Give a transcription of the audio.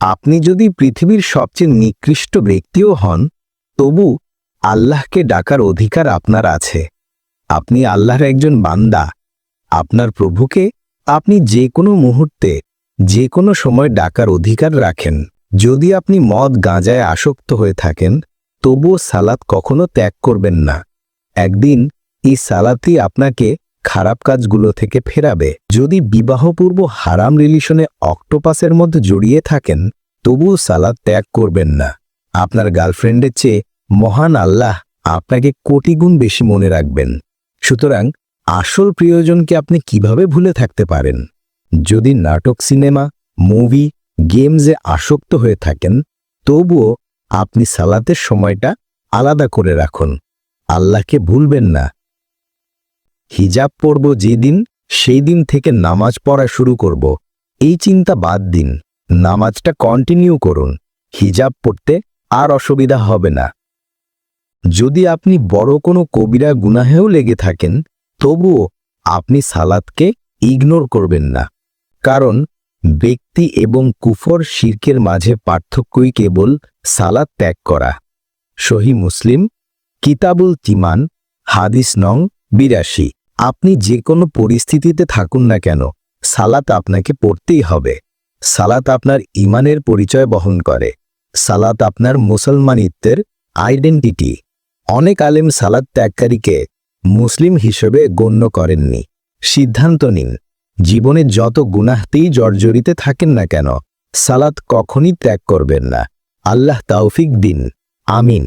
আপনি যদি পৃথিবীর সবচেয়ে নিকৃষ্ট ব্যক্তিও হন, তবু আল্লাহকে ডাকার অধিকার আপনার আছে। আপনি আল্লাহর একজন বান্দা। আপনার প্রভুকে আপনি যে কোনো মুহূর্তে, যে কোনো সময় ডাকার অধিকার রাখেন। যদি আপনি মদ গাঁজায় আসক্ত হয়ে থাকেন, তবুও সালাত কখনো ত্যাগ করবেন না। একদিন এই সালাতই আপনাকে খারাপ কাজগুলো থেকে ফেরাবে। যদি বিবাহপূর্ব হারাম রিলেশনে অক্টোপাসের মধ্যে জড়িয়ে থাকেন, তবুও সালাদ ত্যাগ করবেন না। আপনার গার্লফ্রেন্ডের চেয়ে মহান আল্লাহ আপনাকে কোটি গুণ বেশি মনে রাখবেন। সুতরাং আসল প্রিয়জনকে আপনি কীভাবে ভুলে থাকতে পারেন? যদি নাটক, সিনেমা, মুভি, গেমসে আসক্ত হয়ে থাকেন, তবুও আপনি সালাতের সময়টা আলাদা করে রাখুন। আল্লাহকে ভুলবেন না। হিজাব পরব যেদিন সেই দিন থেকে নামাজ পড়া শুরু করব। এই চিন্তা বাদ দিন। নামাজটা কন্টিনিউ করুন। হিজাব পড়তে আর অসুবিধা হবে না। যদি আপনি বড় কোনো কবিরা গুনাহেও লেগে থাকেন, তবুও আপনি সালাদকে ইগনোর করবেন না। কারণ ব্যক্তি এবং কুফর শির্কের মাঝে পার্থক্যই কেবল সালাদ ত্যাগ করা। সহি মুসলিম, কিতাবুল তিমান, হাদিস নং বিরাশি। আপনি যে কোনো পরিস্থিতিতে থাকুন না কেন, সালাত আপনাকে পড়তেই হবে। সালাত আপনার ইমানের পরিচয় বহন করে। সালাত আপনার মুসলমানিত্বের আইডেন্টিটি অনেক আলেম সালাত ত্যাগকারীকে মুসলিম হিসেবে গণ্য করেননি। সিদ্ধান্ত নিন, জীবনে যত গুনাহতেই জর্জরিতে থাকেন না কেন, সালাত কখনই ত্যাগ করবেন না। আল্লাহ তাওফিক দিন। আমিন।